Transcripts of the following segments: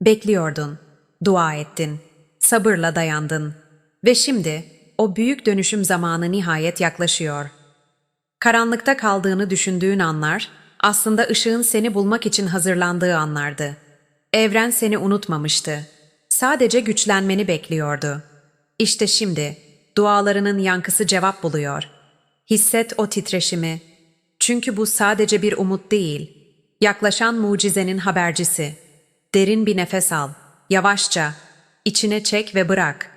Bekliyordun, dua ettin, sabırla dayandın ve şimdi o büyük dönüşüm zamanı nihayet yaklaşıyor. Karanlıkta kaldığını düşündüğün anlar, aslında ışığın seni bulmak için hazırlandığı anlardı. Evren seni unutmamıştı. Sadece güçlenmeni bekliyordu. İşte şimdi dualarının yankısı cevap buluyor. Hisset o titreşimi. Çünkü bu sadece bir umut değil, yaklaşan mucizenin habercisi. Derin bir nefes al, yavaşça, içine çek ve bırak.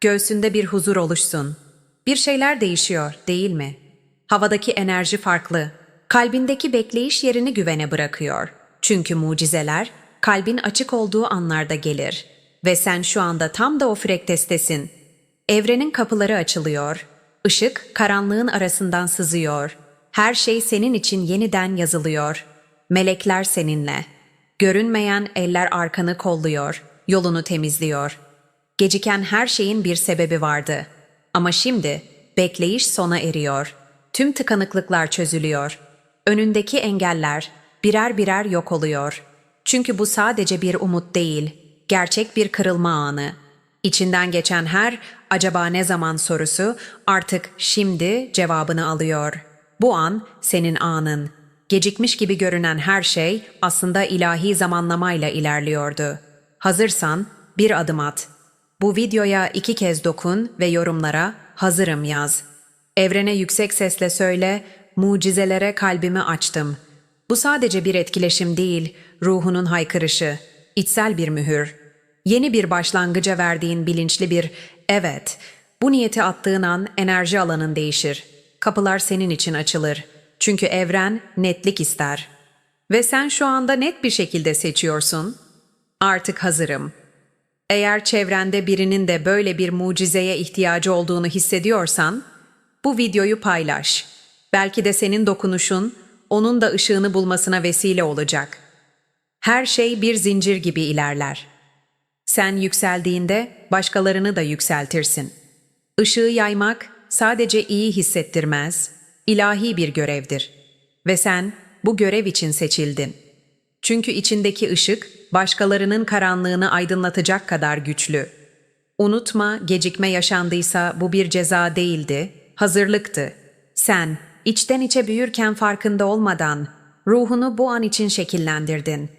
Göğsünde bir huzur oluşsun. Bir şeyler değişiyor, değil mi? Havadaki enerji farklı. Kalbindeki bekleyiş yerini güvene bırakıyor. Çünkü mucizeler kalbin açık olduğu anlarda gelir. Ve sen şu anda tam da o frektestesin. Evrenin kapıları açılıyor. Işık karanlığın arasından sızıyor. Her şey senin için yeniden yazılıyor. Melekler seninle. Görünmeyen eller arkanı kolluyor, yolunu temizliyor. Geciken her şeyin bir sebebi vardı. Ama şimdi bekleyiş sona eriyor. Tüm tıkanıklıklar çözülüyor. Önündeki engeller birer birer yok oluyor. Çünkü bu sadece bir umut değil, gerçek bir kırılma anı. İçinden geçen her acaba ne zaman sorusu artık şimdi cevabını alıyor. Bu an senin anın. Gecikmiş gibi görünen her şey aslında ilahi zamanlamayla ilerliyordu. Hazırsan bir adım at. Bu videoya iki kez dokun ve yorumlara hazırım yaz. Evrene yüksek sesle söyle, mucizelere kalbimi açtım. Bu sadece bir etkileşim değil, ruhunun haykırışı, içsel bir mühür. Yeni bir başlangıca verdiğin bilinçli bir evet. Bu niyeti attığın an enerji alanın değişir. Kapılar senin için açılır. Çünkü evren netlik ister. Ve sen şu anda net bir şekilde seçiyorsun. Artık hazırım. Eğer çevrende birinin de böyle bir mucizeye ihtiyacı olduğunu hissediyorsan, bu videoyu paylaş. Belki de senin dokunuşun onun da ışığını bulmasına vesile olacak. Her şey bir zincir gibi ilerler. Sen yükseldiğinde başkalarını da yükseltirsin. Işığı yaymak sadece iyi hissettirmez, ilahi bir görevdir. Ve sen bu görev için seçildin. Çünkü içindeki ışık başkalarının karanlığını aydınlatacak kadar güçlü. Unutma, gecikme yaşandıysa bu bir ceza değildi, hazırlıktı. Sen içten içe büyürken farkında olmadan ruhunu bu an için şekillendirdin.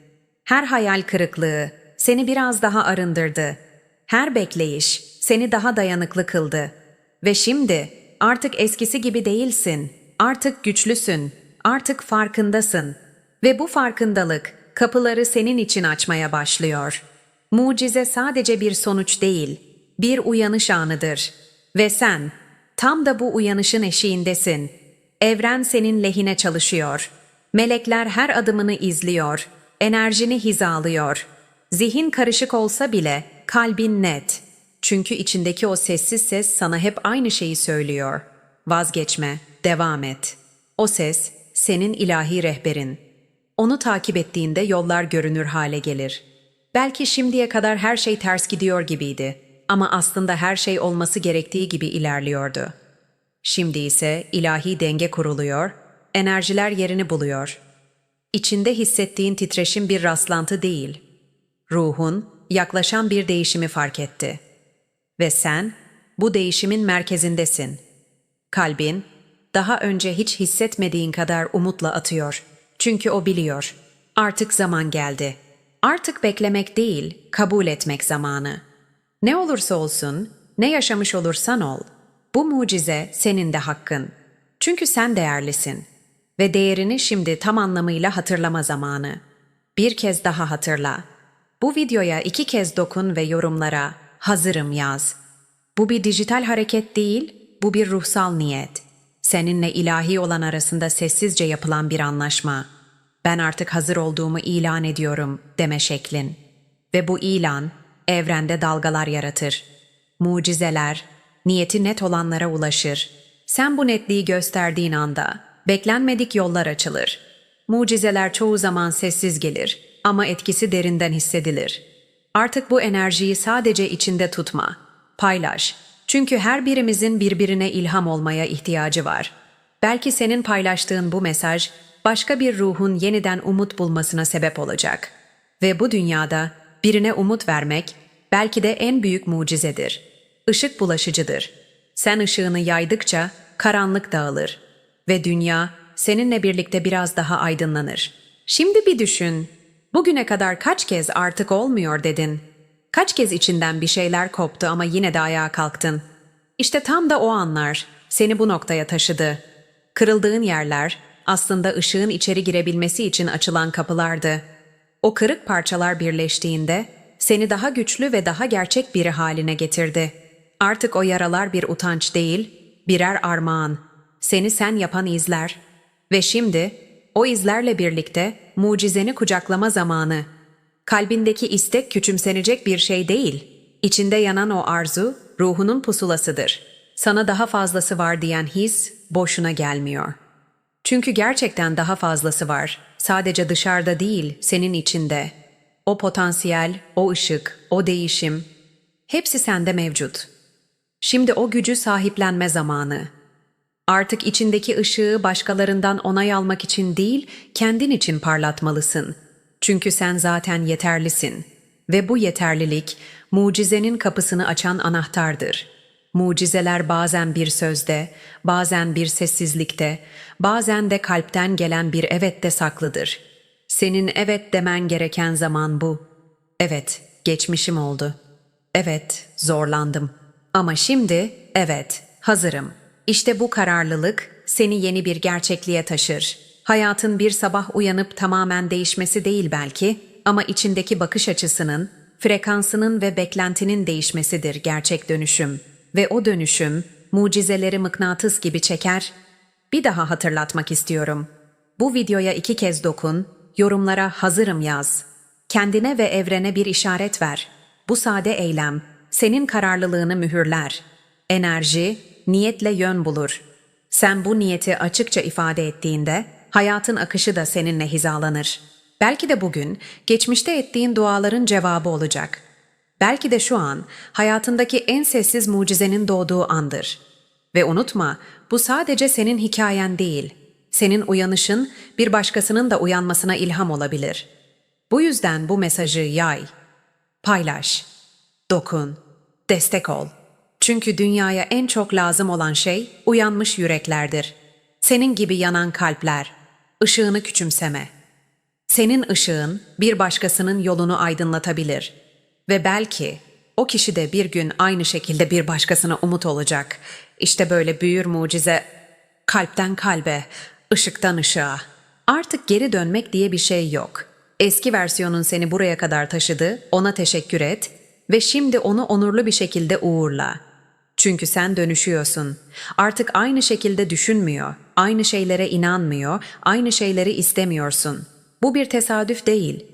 Her hayal kırıklığı seni biraz daha arındırdı. Her bekleyiş seni daha dayanıklı kıldı. Ve şimdi artık eskisi gibi değilsin. Artık güçlüsün. Artık farkındasın. Ve bu farkındalık kapıları senin için açmaya başlıyor. Mucize sadece bir sonuç değil, bir uyanış anıdır. Ve sen tam da bu uyanışın eşiğindesin. Evren senin lehine çalışıyor. Melekler her adımını izliyor. Enerjini hizalıyor. Zihin karışık olsa bile kalbin net. Çünkü içindeki o sessiz ses sana hep aynı şeyi söylüyor. Vazgeçme, devam et. O ses senin ilahi rehberin. Onu takip ettiğinde yollar görünür hale gelir. Belki şimdiye kadar her şey ters gidiyor gibiydi ama aslında her şey olması gerektiği gibi ilerliyordu. Şimdi ise ilahi denge kuruluyor, enerjiler yerini buluyor. İçinde hissettiğin titreşim bir rastlantı değil. Ruhun yaklaşan bir değişimi fark etti. Ve sen bu değişimin merkezindesin. Kalbin daha önce hiç hissetmediğin kadar umutla atıyor. Çünkü o biliyor. Artık zaman geldi. Artık beklemek değil, kabul etmek zamanı. Ne olursa olsun, ne yaşamış olursan ol. Bu mucize senin de hakkın. Çünkü sen değerlisin. Ve değerini şimdi tam anlamıyla hatırlama zamanı. Bir kez daha hatırla. Bu videoya iki kez dokun ve yorumlara hazırım yaz. Bu bir dijital hareket değil, bu bir ruhsal niyet. Seninle ilahi olan arasında sessizce yapılan bir anlaşma. Ben artık hazır olduğumu ilan ediyorum deme şeklin. Ve bu ilan evrende dalgalar yaratır. Mucizeler, niyeti net olanlara ulaşır. Sen bu netliği gösterdiğin anda beklenmedik yollar açılır. Mucizeler çoğu zaman sessiz gelir ama etkisi derinden hissedilir. Artık bu enerjiyi sadece içinde tutma. Paylaş. Çünkü her birimizin birbirine ilham olmaya ihtiyacı var. Belki senin paylaştığın bu mesaj başka bir ruhun yeniden umut bulmasına sebep olacak. Ve bu dünyada birine umut vermek belki de en büyük mucizedir. Işık bulaşıcıdır. Sen ışığını yaydıkça karanlık dağılır ve dünya seninle birlikte biraz daha aydınlanır. Şimdi bir düşün. Bugüne kadar kaç kez artık olmuyor dedin? Kaç kez içinden bir şeyler koptu ama yine de ayağa kalktın? İşte tam da o anlar seni bu noktaya taşıdı. Kırıldığın yerler aslında ışığın içeri girebilmesi için açılan kapılardı. O kırık parçalar birleştiğinde seni daha güçlü ve daha gerçek biri haline getirdi. Artık o yaralar bir utanç değil, birer armağan. Seni sen yapan izler. Ve şimdi o izlerle birlikte mucizeni kucaklama zamanı. Kalbindeki istek küçümsenecek bir şey değil. İçinde yanan o arzu ruhunun pusulasıdır. Sana daha fazlası var diyen his boşuna gelmiyor. Çünkü gerçekten daha fazlası var. Sadece dışarıda değil, senin içinde. O potansiyel, o ışık, o değişim hepsi sende mevcut. Şimdi o gücü sahiplenme zamanı. Artık içindeki ışığı başkalarından onay almak için değil, kendin için parlatmalısın. Çünkü sen zaten yeterlisin. Ve bu yeterlilik, mucizenin kapısını açan anahtardır. Mucizeler bazen bir sözde, bazen bir sessizlikte, bazen de kalpten gelen bir evette saklıdır. Senin evet demen gereken zaman bu. Evet, geçmişim oldu. Evet, zorlandım. Ama şimdi, evet, hazırım. İşte bu kararlılık seni yeni bir gerçekliğe taşır. Hayatın bir sabah uyanıp tamamen değişmesi değil belki ama içindeki bakış açısının, frekansının ve beklentinin değişmesidir gerçek dönüşüm. Ve o dönüşüm mucizeleri mıknatıs gibi çeker. Bir daha hatırlatmak istiyorum. Bu videoya iki kez dokun, yorumlara hazırım yaz. Kendine ve evrene bir işaret ver. Bu sade eylem senin kararlılığını mühürler. Enerji, niyetle yön bulur. Sen bu niyeti açıkça ifade ettiğinde hayatın akışı da seninle hizalanır. Belki de bugün geçmişte ettiğin duaların cevabı olacak. Belki de şu an hayatındaki en sessiz mucizenin doğduğu andır. Ve unutma, bu sadece senin hikayen değil. Senin uyanışın bir başkasının da uyanmasına ilham olabilir. Bu yüzden bu mesajı yay, paylaş, dokun, destek ol. Çünkü dünyaya en çok lazım olan şey uyanmış yüreklerdir. Senin gibi yanan kalpler, ışığını küçümseme. Senin ışığın bir başkasının yolunu aydınlatabilir. Ve belki o kişi de bir gün aynı şekilde bir başkasına umut olacak. İşte böyle büyür mucize kalpten kalbe, ışıktan ışığa. Artık geri dönmek diye bir şey yok. Eski versiyonun seni buraya kadar taşıdı, ona teşekkür et ve şimdi onu onurlu bir şekilde uğurla. Çünkü sen dönüşüyorsun. Artık aynı şekilde düşünmüyor, aynı şeylere inanmıyor, aynı şeyleri istemiyorsun. Bu bir tesadüf değil.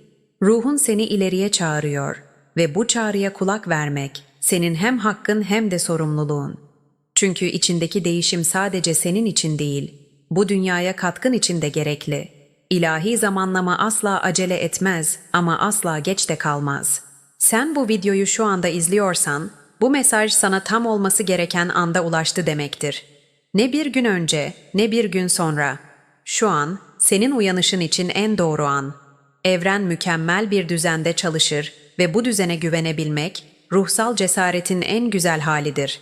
Ruhun seni ileriye çağırıyor ve bu çağrıya kulak vermek senin hem hakkın hem de sorumluluğun. Çünkü içindeki değişim sadece senin için değil, bu dünyaya katkın için de gerekli. İlahi zamanlama asla acele etmez ama asla geç de kalmaz. Sen bu videoyu şu anda izliyorsan, bu mesaj sana tam olması gereken anda ulaştı demektir. Ne bir gün önce, ne bir gün sonra. Şu an senin uyanışın için en doğru an. Evren mükemmel bir düzende çalışır ve bu düzene güvenebilmek ruhsal cesaretin en güzel halidir.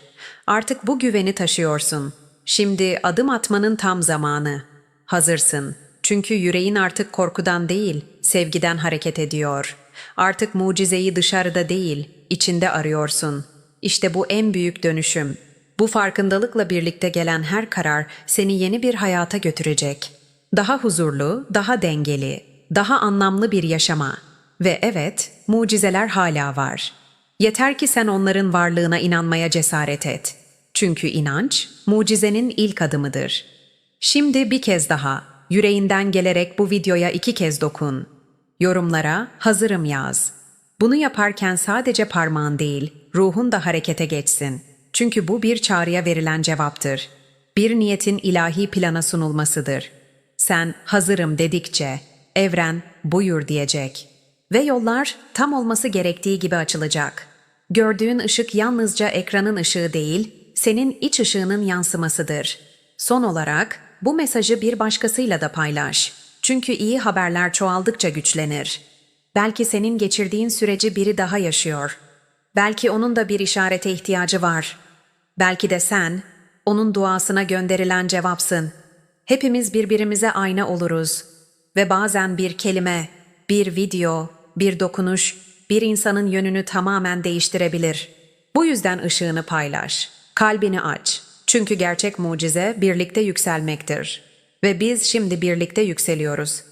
Artık bu güveni taşıyorsun. Şimdi adım atmanın tam zamanı. Hazırsın. Çünkü yüreğin artık korkudan değil, sevgiden hareket ediyor. Artık mucizeyi dışarıda değil, içinde arıyorsun. İşte bu en büyük dönüşüm. Bu farkındalıkla birlikte gelen her karar seni yeni bir hayata götürecek. Daha huzurlu, daha dengeli, daha anlamlı bir yaşama. Ve evet, mucizeler hala var. Yeter ki sen onların varlığına inanmaya cesaret et. Çünkü inanç, mucizenin ilk adımıdır. Şimdi bir kez daha, yüreğinden gelerek bu videoya iki kez dokun. Yorumlara hazırım yaz. Bunu yaparken sadece parmağın değil, ruhun da harekete geçsin. Çünkü bu bir çağrıya verilen cevaptır. Bir niyetin ilahi plana sunulmasıdır. Sen hazırım dedikçe evren buyur diyecek. Ve yollar tam olması gerektiği gibi açılacak. Gördüğün ışık yalnızca ekranın ışığı değil, senin iç ışığının yansımasıdır. Son olarak bu mesajı bir başkasıyla da paylaş. Çünkü iyi haberler çoğaldıkça güçlenir. Belki senin geçirdiğin süreci biri daha yaşıyor. Belki onun da bir işarete ihtiyacı var. Belki de sen, onun duasına gönderilen cevapsın. Hepimiz birbirimize ayna oluruz. Ve bazen bir kelime, bir video, bir dokunuş, bir insanın yönünü tamamen değiştirebilir. Bu yüzden ışığını paylaş, kalbini aç. Çünkü gerçek mucize birlikte yükselmektir. Ve biz şimdi birlikte yükseliyoruz.